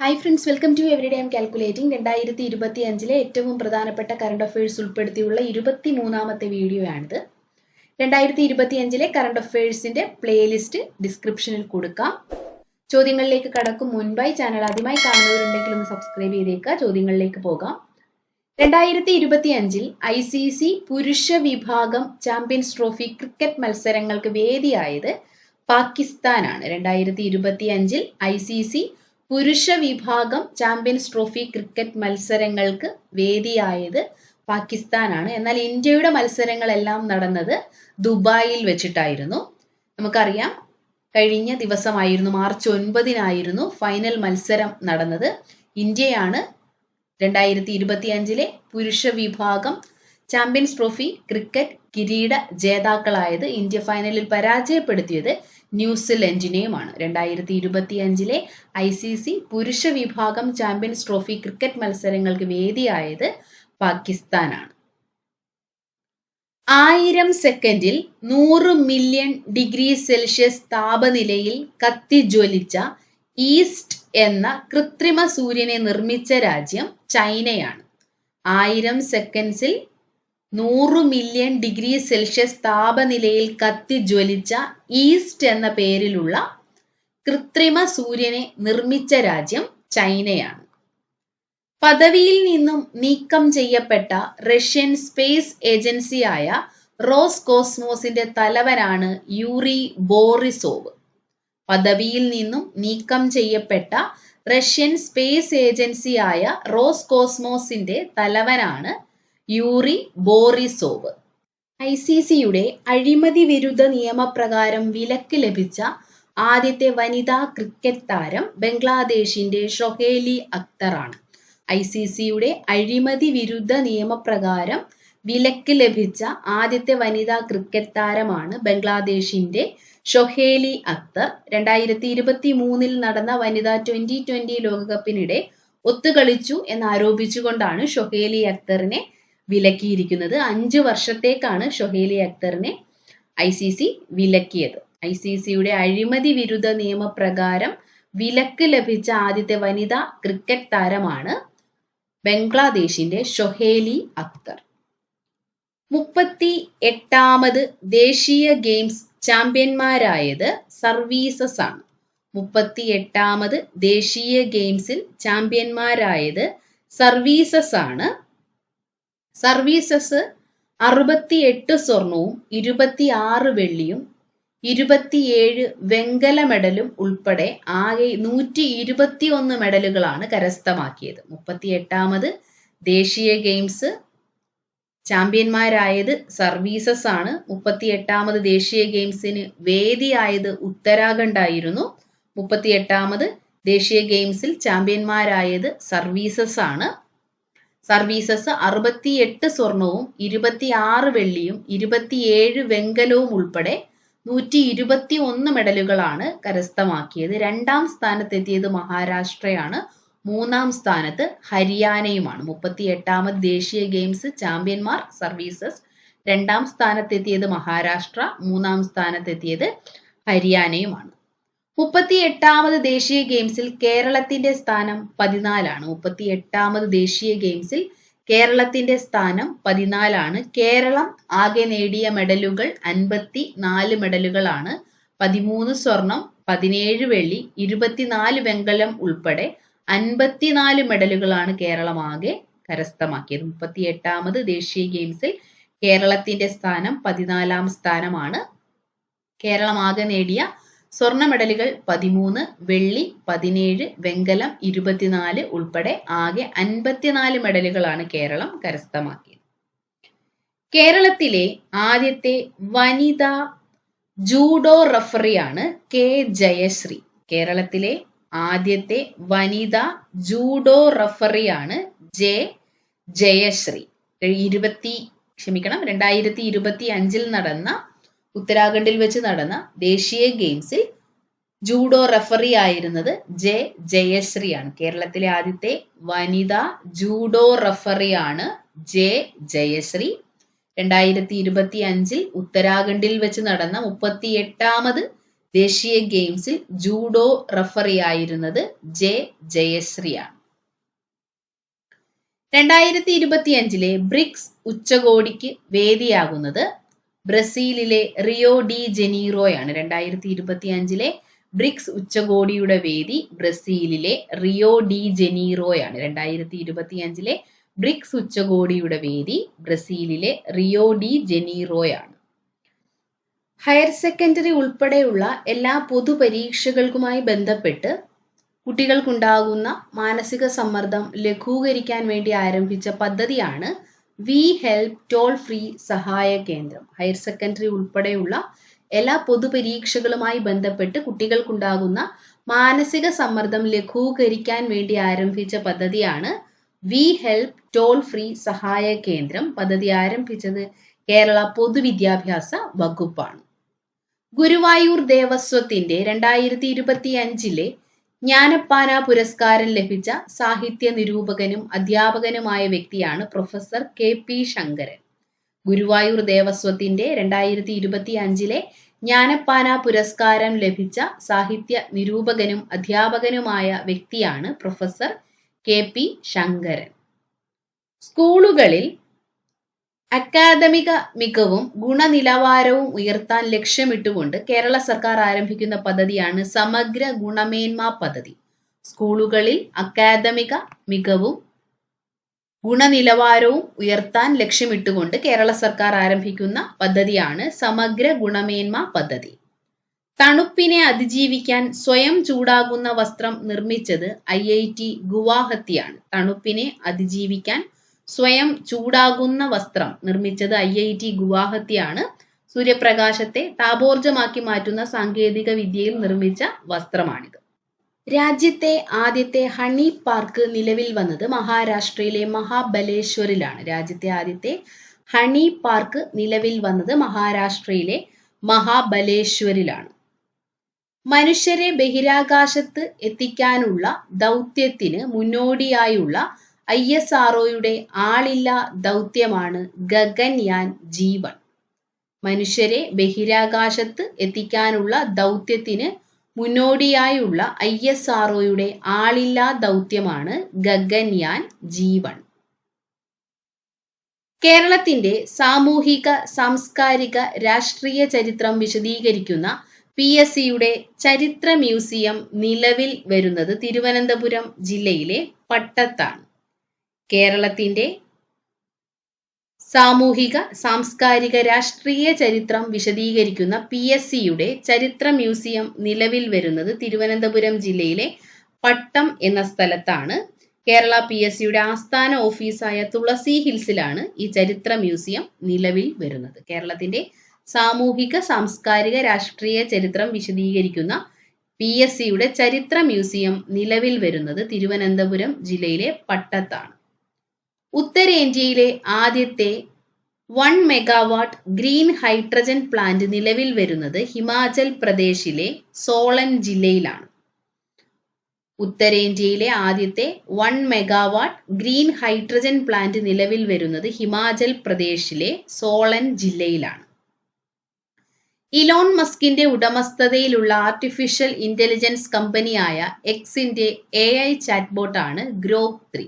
Hi friends welcome to every day M calculating രണ്ടായിരത്തി ഇരുപത്തി അഞ്ചിലെ ഏറ്റവും പ്രധാനപ്പെട്ട കറണ്ട് അഫയേഴ്സ് ഉൾപ്പെടുത്തിയുള്ള ഇരുപത്തി മൂന്നാമത്തെ വീഡിയോ ആണിത്. രണ്ടായിരത്തി ഇരുപത്തി അഞ്ചിലെ കറണ്ട് അഫയേഴ്സിന്റെ പ്ലേലിസ്റ്റ് ഡിസ്ക്രിപ്ഷനിൽ കൊടുക്കാം. ചോദ്യങ്ങളിലേക്ക് കടക്കും മുൻപായി ചാനൽ ആദ്യമായി കാണുന്നവരുണ്ടെങ്കിൽ ഒന്ന് സബ്സ്ക്രൈബ് ചെയ്തേക്കുക. ചോദ്യങ്ങളിലേക്ക് പോകാം. രണ്ടായിരത്തി ഇരുപത്തി അഞ്ചിൽ ഐ സി സി പുരുഷ വിഭാഗം ചാമ്പ്യൻസ് ട്രോഫി ക്രിക്കറ്റ് മത്സരങ്ങൾക്ക് വേദിയായത് പാകിസ്ഥാനാണ്. രണ്ടായിരത്തി ഇരുപത്തി അഞ്ചിൽ ഐ സി സി പുരുഷ വിഭാഗം ചാമ്പ്യൻസ് ട്രോഫി ക്രിക്കറ്റ് മത്സരങ്ങൾക്ക് വേദിയായത് പാകിസ്ഥാനാണ്. എന്നാൽ ഇന്ത്യയുടെ മത്സരങ്ങളെല്ലാം നടന്നത് ദുബായിൽ വെച്ചിട്ടായിരുന്നു. നമുക്കറിയാം കഴിഞ്ഞ ദിവസമായിരുന്നു മാർച്ച് ഒൻപതിനായിരുന്നു ഫൈനൽ മത്സരം നടന്നത്. ഇന്ത്യയാണ് രണ്ടായിരത്തി ഇരുപത്തി അഞ്ചിലെ പുരുഷ വിഭാഗം ചാമ്പ്യൻസ് ട്രോഫി ക്രിക്കറ്റ് കിരീട ജേതാക്കളായത്. ഇന്ത്യ ഫൈനലിൽ പരാജയപ്പെടുത്തിയത് ന്യൂസിലൻഡിനെയുമാണ് രണ്ടായിരത്തി ഇരുപത്തി അഞ്ചിലെ ഐ സി സി പുരുഷ വിഭാഗം ചാമ്പ്യൻസ് ട്രോഫി ക്രിക്കറ്റ് മത്സരങ്ങൾക്ക് വേദിയായത് പാകിസ്ഥാനാണ്. ആയിരം സെക്കൻഡിൽ നൂറ് മില്യൺ ഡിഗ്രി സെൽഷ്യസ് താപനിലയിൽ കത്തിജ്വലിച്ച ഈസ്റ്റ് എന്ന കൃത്രിമ സൂര്യനെ നിർമ്മിച്ച രാജ്യം ചൈനയാണ്. ആയിരം സെക്കൻഡ്സിൽ നൂറ് മില്യൺ ഡിഗ്രി സെൽഷ്യസ് താപനിലയിൽ കത്തിജ്വലിച്ച ഈസ്റ്റ് എന്ന പേരിലുള്ള കൃത്രിമ സൂര്യനെ നിർമ്മിച്ച രാജ്യം ചൈനയാണ്. പദവിയിൽ നിന്നും നീക്കം ചെയ്യപ്പെട്ട റഷ്യൻ സ്പേസ് ഏജൻസിയായ റോസ് കോസ്മോസിന്റെ തലവനാണ് യൂറി ബോറിസോവ്. പദവിയിൽ നിന്നും നീക്കം ചെയ്യപ്പെട്ട റഷ്യൻ സ്പേസ് ഏജൻസിയായ റോസ് കോസ്മോസിന്റെ തലവനാണ് യൂറി ബോറിസോവ്. ഐ സി സിയുടെ അഴിമതി വിരുദ്ധ നിയമപ്രകാരം വിലക്ക് ലഭിച്ച ആദ്യത്തെ വനിതാ ക്രിക്കറ്റ് താരം ബംഗ്ലാദേശിന്റെ ഷൊഹേലി അക്തറാണ്. ഐ സി സിയുടെ അഴിമതി വിരുദ്ധ നിയമപ്രകാരം വിലക്ക് ലഭിച്ച ആദ്യത്തെ വനിതാ ക്രിക്കറ്റ് താരമാണ് ബംഗ്ലാദേശിന്റെ ഷൊഹേലി അക്തർ. രണ്ടായിരത്തി ഇരുപത്തി മൂന്നിൽ നടന്ന വനിതാ ട്വന്റി ട്വന്റി ലോകകപ്പിനിടെ ഒത്തുകളിച്ചു എന്നാരോപിച്ചുകൊണ്ടാണ് ഷൊഹേലി അക്തറിനെ വിലക്കിയിരിക്കുന്നത്. അഞ്ച് വർഷത്തേക്കാണ് ഷൊഹേലി അക്തറിനെ ഐ സി സി വിലക്കിയത്. ഐ സി സിയുടെ അഴിമതി വിരുദ്ധ നിയമപ്രകാരം വിലക്ക് ലഭിച്ച ആദ്യത്തെ വനിതാ ക്രിക്കറ്റ് താരമാണ് ബംഗ്ലാദേശിന്റെ ഷൊഹേലി അക്തർ. മുപ്പത്തി എട്ടാമത് ദേശീയ ഗെയിംസ് ചാമ്പ്യന്മാരായത് സർവീസസ് ആണ്. മുപ്പത്തി എട്ടാമത് ദേശീയ ഗെയിംസിൽ ചാമ്പ്യന്മാരായത് സർവീസസ് ആണ്. സർവീസസ് അറുപത്തിയെട്ട് സ്വർണവും ഇരുപത്തി ആറ് വെള്ളിയും ഇരുപത്തിയേഴ് വെങ്കല മെഡലും ഉൾപ്പെടെ ആകെ നൂറ്റി ഇരുപത്തി ഒന്ന് മെഡലുകളാണ് കരസ്ഥമാക്കിയത്. മുപ്പത്തി എട്ടാമത് ദേശീയ ഗെയിംസ് ചാമ്പ്യന്മാരായത് സർവീസസ് ആണ്. മുപ്പത്തി എട്ടാമത് ദേശീയ ഗെയിംസിന് വേദിയായത് ഉത്തരാഖണ്ഡ് ആയിരുന്നു. മുപ്പത്തി എട്ടാമത് ദേശീയ ഗെയിംസിൽ ചാമ്പ്യന്മാരായത് സർവീസസ് ആണ്. സർവീസസ് അറുപത്തിയെട്ട് സ്വർണവും ഇരുപത്തിയാറ് വെള്ളിയും ഇരുപത്തിയേഴ് വെങ്കലവും ഉൾപ്പെടെ നൂറ്റി ഇരുപത്തി ഒന്ന് മെഡലുകളാണ് കരസ്ഥമാക്കിയത്. രണ്ടാം സ്ഥാനത്തെത്തിയത് മഹാരാഷ്ട്രയാണ്. മൂന്നാം സ്ഥാനത്ത് ഹരിയാനയുമാണ്. മുപ്പത്തി എട്ടാമത് ദേശീയ ഗെയിംസ് ചാമ്പ്യന്മാർ സർവീസസ്. രണ്ടാം സ്ഥാനത്തെത്തിയത് മഹാരാഷ്ട്ര. മൂന്നാം സ്ഥാനത്തെത്തിയത് ഹരിയാനയുമാണ്. മുപ്പത്തി എട്ടാമത് ദേശീയ ഗെയിംസിൽ കേരളത്തിന്റെ സ്ഥാനം പതിനാലാണ്. മുപ്പത്തി എട്ടാമത് ദേശീയ ഗെയിംസിൽ കേരളത്തിന്റെ സ്ഥാനം പതിനാലാണ്. കേരളം ആകെ നേടിയ മെഡലുകൾ അൻപത്തി നാല് മെഡലുകളാണ്. പതിമൂന്ന് സ്വർണം പതിനേഴ് വെള്ളി ഇരുപത്തിനാല് വെങ്കലം ഉൾപ്പെടെ അൻപത്തിനാല് മെഡലുകളാണ് കേരളം ആകെ കരസ്ഥമാക്കിയത്. മുപ്പത്തി എട്ടാമത് ദേശീയ ഗെയിംസിൽ കേരളത്തിന്റെ സ്ഥാനം പതിനാലാം സ്ഥാനമാണ്. കേരളം ആകെ നേടിയ സ്വർണ മെഡലുകൾ പതിമൂന്ന് വെള്ളി പതിനേഴ് വെങ്കലം ഇരുപത്തിനാല് ഉൾപ്പെടെ ആകെ അൻപത്തിനാല് മെഡലുകളാണ് കേരളം കരസ്ഥമാക്കിയത്. കേരളത്തിലെ ആദ്യത്തെ വനിതാ ജൂഡോ റഫറിയാണ് കെ ജയശ്രീ. കേരളത്തിലെ ആദ്യത്തെ വനിതാ ജൂഡോ റഫറിയാണ് ജെ ജയശ്രീ. ഇരുപത്തി ക്ഷമിക്കണം രണ്ടായിരത്തി ഇരുപത്തി അഞ്ചിൽ നടന്ന ഉത്തരാഖണ്ഡിൽ വെച്ച് നടന്ന ദേശീയ ഗെയിംസിൽ ജൂഡോ റഫറി ആയിരുന്നത് ജെ ജയശ്രീയാണ് കേരളത്തിലെ ആദ്യത്തെ വനിതാ ജൂഡോ റഫറിയാണ് ജെ ജയശ്രീ. രണ്ടായിരത്തി ഇരുപത്തി അഞ്ചിൽ ഉത്തരാഖണ്ഡിൽ വെച്ച് നടന്ന മുപ്പത്തി എട്ടാമത് ദേശീയ ഗെയിംസിൽ ജൂഡോ റഫറിയായിരുന്നത് ജെ ജയശ്രീയാണ് രണ്ടായിരത്തി ഇരുപത്തിയഞ്ചിലെ ബ്രിക്സ് ഉച്ചകോടിക്ക് വേദിയാകുന്നത് ബ്രസീലിലെ റിയോ ഡി ജനീറോയാണ്. രണ്ടായിരത്തി ഇരുപത്തി അഞ്ചിലെ ബ്രിക്സ് ഉച്ചകോടിയുടെ വേദി ബ്രസീലിലെ റിയോ ഡി ജനീറോയാണ്. രണ്ടായിരത്തി ഇരുപത്തി അഞ്ചിലെ ബ്രിക്സ് ഉച്ചകോടിയുടെ വേദി ബ്രസീലിലെ റിയോ ഡി ജനീറോയാണ്. ഹയർ സെക്കൻഡറി ഉൾപ്പെടെയുള്ള എല്ലാ പൊതുപരീക്ഷകൾക്കുമായി ബന്ധപ്പെട്ട് കുട്ടികൾക്കുണ്ടാകുന്ന മാനസിക സമ്മർദ്ദം ലഘൂകരിക്കാൻ വേണ്ടി ആരംഭിച്ച പദ്ധതിയാണ് വി ഹെൽപ്പ് ടോൾ ഫ്രീ സഹായ കേന്ദ്രം. ഹയർ സെക്കൻഡറി ഉൾപ്പെടെയുള്ള എല്ലാ പൊതുപരീക്ഷകളുമായി ബന്ധപ്പെട്ട് കുട്ടികൾക്കുണ്ടാകുന്ന മാനസിക സമ്മർദ്ദം ലഘൂകരിക്കാൻ വേണ്ടി ആരംഭിച്ച പദ്ധതിയാണ് വി ഹെൽപ്പ് ടോൾ ഫ്രീ സഹായ കേന്ദ്രം. പദ്ധതി ആരംഭിച്ചത് കേരള പൊതുവിദ്യാഭ്യാസ വകുപ്പാണ്. ഗുരുവായൂർ ദേവസ്വത്തിന്റെ രണ്ടായിരത്തി ഇരുപത്തി അഞ്ചിലെ ജ്ഞാനപ്പാന പുരസ്കാരം ലഭിച്ച സാഹിത്യ നിരൂപകനും അധ്യാപകനുമായ വ്യക്തിയാണ് professor K P Sankaran. Guruvayur ദേവസ്വത്തിന്റെ രണ്ടായിരത്തി ഇരുപത്തി അഞ്ചിലെ ജ്ഞാനപ്പാന പുരസ്കാരം ലഭിച്ച സാഹിത്യ നിരൂപകനും അധ്യാപകനുമായ വ്യക്തിയാണ് പ്രൊഫസർ കെ പി ശങ്കരൻ. സ്കൂളുകളിൽ അക്കാദമിക മികവും ഗുണനിലവാരവും ഉയർത്താൻ ലക്ഷ്യമിട്ടുകൊണ്ട് കേരള സർക്കാർ ആരംഭിക്കുന്ന പദ്ധതിയാണ് സമഗ്ര ഗുണമേന്മ പദ്ധതി. സ്കൂളുകളിൽ അക്കാദമിക മികവും ഗുണനിലവാരവും ഉയർത്താൻ ലക്ഷ്യമിട്ടുകൊണ്ട് കേരള സർക്കാർ ആരംഭിക്കുന്ന പദ്ധതിയാണ് സമഗ്ര ഗുണമേന്മ പദ്ധതി. തണുപ്പിനെ അതിജീവിക്കാൻ സ്വയം ചൂടാകുന്ന വസ്ത്രം നിർമ്മിച്ചത് ഐ ഐ ടി ഗുവാഹത്തിയാണ്. തണുപ്പിനെ അതിജീവിക്കാൻ സ്വയം ചൂടാകുന്ന വസ്ത്രം നിർമ്മിച്ചത് ഐ ഐ ടി ഗുവാഹത്തിയാണ്. സൂര്യപ്രകാശത്തെ താപോർജമാക്കി മാറ്റുന്ന സാങ്കേതിക വിദ്യയിൽ നിർമ്മിച്ച വസ്ത്രമാണിത്. രാജ്യത്തെ ആദ്യത്തെ ഹണി പാർക്ക് നിലവിൽ വന്നത് മഹാരാഷ്ട്രയിലെ മഹാബലേശ്വറിലാണ്. രാജ്യത്തെ ആദ്യത്തെ ഹണി പാർക്ക് നിലവിൽ വന്നത് മഹാരാഷ്ട്രയിലെ മഹാബലേശ്വരിലാണ്. മനുഷ്യരെ ബഹിരാകാശത്ത് എത്തിക്കാനുള്ള ദൗത്യത്തിന് മുന്നോടിയായുള്ള ഐ എസ് ആർഒയുടെ ആളില്ല ദൗത്യമാണ് ഗഗൻയാൻ ജീവൻ. മനുഷ്യരെ ബഹിരാകാശത്ത് എത്തിക്കാനുള്ള ദൗത്യത്തിന് മുന്നോടിയായുള്ള ഐ എസ് ആർഒയുടെ ആളില്ലാ ദൗത്യമാണ് ഗഗൻയാൻ ജീവൻ. കേരളത്തിന്റെ സാമൂഹിക സാംസ്കാരിക രാഷ്ട്രീയ ചരിത്രം വിശദീകരിക്കുന്ന പി എസ് സിയുടെ ചരിത്ര മ്യൂസിയം നിലവിൽ വരുന്നത് തിരുവനന്തപുരം ജില്ലയിലെ പട്ടത്താണ്. കേരളത്തിന്റെ സാമൂഹിക സാംസ്കാരിക രാഷ്ട്രീയ ചരിത്രം വിശദീകരിക്കുന്ന പി എസ് സിയുടെ ചരിത്ര മ്യൂസിയം നിലവിൽ വരുന്നത് തിരുവനന്തപുരം ജില്ലയിലെ പട്ടം എന്ന സ്ഥലത്താണ്. കേരള പി എസ് സിയുടെ ആസ്ഥാന ഓഫീസായ തുളസി ഹിൽസിലാണ് ഈ ചരിത്ര മ്യൂസിയം നിലവിൽ വരുന്നത്. കേരളത്തിന്റെ സാമൂഹിക സാംസ്കാരിക രാഷ്ട്രീയ ചരിത്രം വിശദീകരിക്കുന്ന പി എസ് സിയുടെ ചരിത്ര മ്യൂസിയം നിലവിൽ വരുന്നത് തിരുവനന്തപുരം ജില്ലയിലെ പട്ടത്താണ്. ഉത്തരേന്ത്യയിലെ ആദ്യത്തെ one megawatt green hydrogen plant നിലവിൽ വരുന്നത് ഹിമാചൽ പ്രദേശിലെ സോളൻ ജില്ലയിലാണ്. ഉത്തരേന്ത്യയിലെ ആദ്യത്തെ one megawatt green hydrogen plant നിലവിൽ വരുന്നത് ഹിമാചൽ പ്രദേശിലെ സോളൻ ജില്ലയിലാണ്. ഇലോൺ മസ്കിന്റെ ഉടമസ്ഥതയിലുള്ള ആർട്ടിഫിഷ്യൽ ഇന്റലിജൻസ് കമ്പനിയായ എക്സിന്റെ എ ഐ ചാറ്റ്ബോട്ടാണ് ഗ്രോക്ക് ത്രീ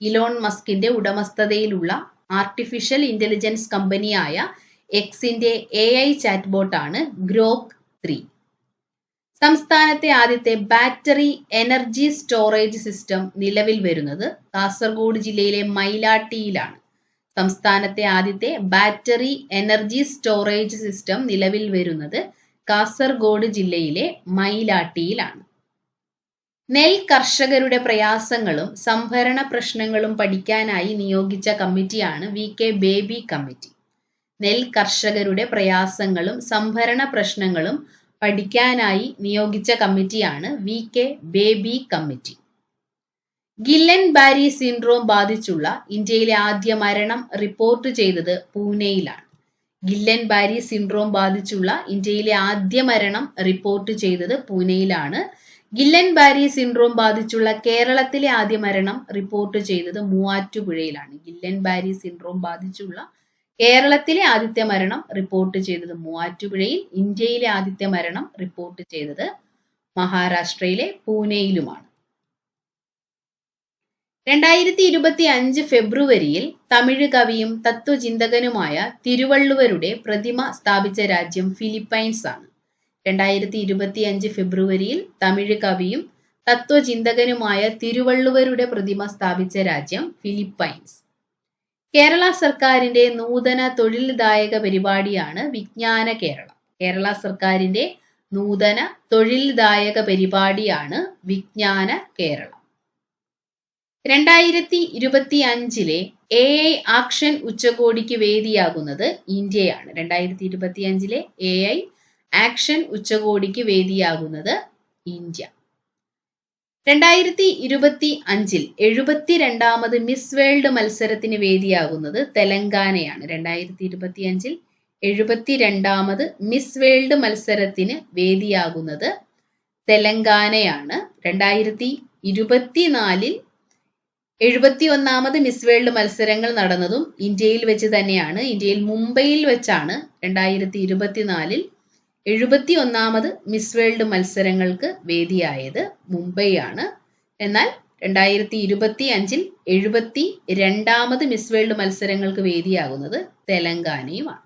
ഇലോൺ മസ്കിന്റെ ഉടമസ്ഥതയിലുള്ള ആർട്ടിഫിഷ്യൽ ഇന്റലിജൻസ് കമ്പനിയായ എക്സിന്റെ എ ഐ ചാറ്റ്ബോട്ടാണ് ഗ്രോക്ക് ത്രീ സംസ്ഥാനത്തെ ആദ്യത്തെ ബാറ്ററി എനർജി സ്റ്റോറേജ് സിസ്റ്റം നിലവിൽ വരുന്നത് കാസർഗോഡ് ജില്ലയിലെ മൈലാട്ടിയിലാണ്. സംസ്ഥാനത്തെ ആദ്യത്തെ ബാറ്ററി എനർജി സ്റ്റോറേജ് സിസ്റ്റം നിലവിൽ വരുന്നത് കാസർഗോഡ് ജില്ലയിലെ മൈലാട്ടിയിലാണ്. നെൽ കർഷകരുടെ പ്രയാസങ്ങളും സംഭരണ പ്രശ്നങ്ങളും പഠിക്കാനായി നിയോഗിച്ച കമ്മിറ്റിയാണ് വി കെ ബേബി കമ്മിറ്റി. നെൽ കർഷകരുടെ പ്രയാസങ്ങളും സംഭരണ പ്രശ്നങ്ങളും പഠിക്കാനായി നിയോഗിച്ച കമ്മിറ്റിയാണ് V K Baby committee. Guillain Barre syndrome ബാധിച്ചുള്ള ഇന്ത്യയിലെ ആദ്യ മരണം റിപ്പോർട്ട് ചെയ്തത് പൂനെയിലാണ്. ഗില്ലൻ ബാരി സിൻഡ്രോം ബാധിച്ചുള്ള ഇന്ത്യയിലെ ആദ്യ മരണം റിപ്പോർട്ട് ചെയ്തത് പൂനെയിലാണ്. ഗില്ലൻ ബാരി സിൻഡ്രോം ബാധിച്ചുള്ള കേരളത്തിലെ ആദ്യ മരണം റിപ്പോർട്ട് ചെയ്തത് മൂവാറ്റുപുഴയിലാണ്. ഗില്ലൻ ബാരി സിൻഡ്രോം ബാധിച്ചുള്ള കേരളത്തിലെ ആദ്യത്തെ മരണം റിപ്പോർട്ട് ചെയ്തത് മൂവാറ്റുപുഴയിൽ ഇന്ത്യയിലെ ആദ്യത്തെ മരണം റിപ്പോർട്ട് ചെയ്തത് മഹാരാഷ്ട്രയിലെ പൂനെയിലുമാണ്. രണ്ടായിരത്തി ഇരുപത്തി അഞ്ച് ഫെബ്രുവരിയിൽ തമിഴ് കവിയും തത്വചിന്തകനുമായ തിരുവള്ളുവരുടെ പ്രതിമ സ്ഥാപിച്ച രാജ്യം ഫിലിപ്പൈൻസ് ആണ് രണ്ടായിരത്തി ഇരുപത്തി അഞ്ച് ഫെബ്രുവരിയിൽ തമിഴ് കവിയും തത്വചിന്തകനുമായ തിരുവള്ളുവരുടെ പ്രതിമ സ്ഥാപിച്ച രാജ്യം ഫിലിപ്പൈൻസ്. കേരള സർക്കാരിന്റെ നൂതന തൊഴിൽദായക പരിപാടിയാണ് വിജ്ഞാന കേരളം. കേരള സർക്കാരിന്റെ നൂതന തൊഴിൽദായക പരിപാടിയാണ് വിജ്ഞാന കേരളം. രണ്ടായിരത്തി ഇരുപത്തി അഞ്ചിലെ എ ഐ ആക്ഷൻ ഉച്ചകോടിക്ക് വേദിയാകുന്നത് ഇന്ത്യയാണ്. രണ്ടായിരത്തി ഇരുപത്തി അഞ്ചിലെ എ ഐ ആക്ഷൻ ഉച്ചകോടിക്ക് വേദിയാകുന്നത് ഇന്ത്യ. രണ്ടായിരത്തി ഇരുപത്തി അഞ്ചിൽ എഴുപത്തിരണ്ടാമത് മിസ് വേൾഡ് മത്സരത്തിന് വേദിയാകുന്നത് തെലങ്കാനയാണ്. രണ്ടായിരത്തി ഇരുപത്തി അഞ്ചിൽ എഴുപത്തിരണ്ടാമത് മിസ് വേൾഡ് മത്സരത്തിന് വേദിയാകുന്നത് തെലങ്കാനയാണ്. രണ്ടായിരത്തി ഇരുപത്തിനാലിൽ എഴുപത്തി ഒന്നാമത് മിസ് വേൾഡ് മത്സരങ്ങൾ നടന്നതും ഇന്ത്യയിൽ വെച്ച് തന്നെയാണ്. ഇന്ത്യയിൽ മുംബൈയിൽ വെച്ചാണ് രണ്ടായിരത്തി ഇരുപത്തിനാലിൽ എഴുപത്തി ഒന്നാമത് മിസ് വേൾഡ് മത്സരങ്ങൾക്ക് വേദിയായത് മുംബൈയാണ്. എന്നാൽ രണ്ടായിരത്തി ഇരുപത്തി അഞ്ചിൽ എഴുപത്തി രണ്ടാമത് മിസ് വേൾഡ് മത്സരങ്ങൾക്ക് വേദിയാകുന്നത് തെലങ്കാനയുമാണ്.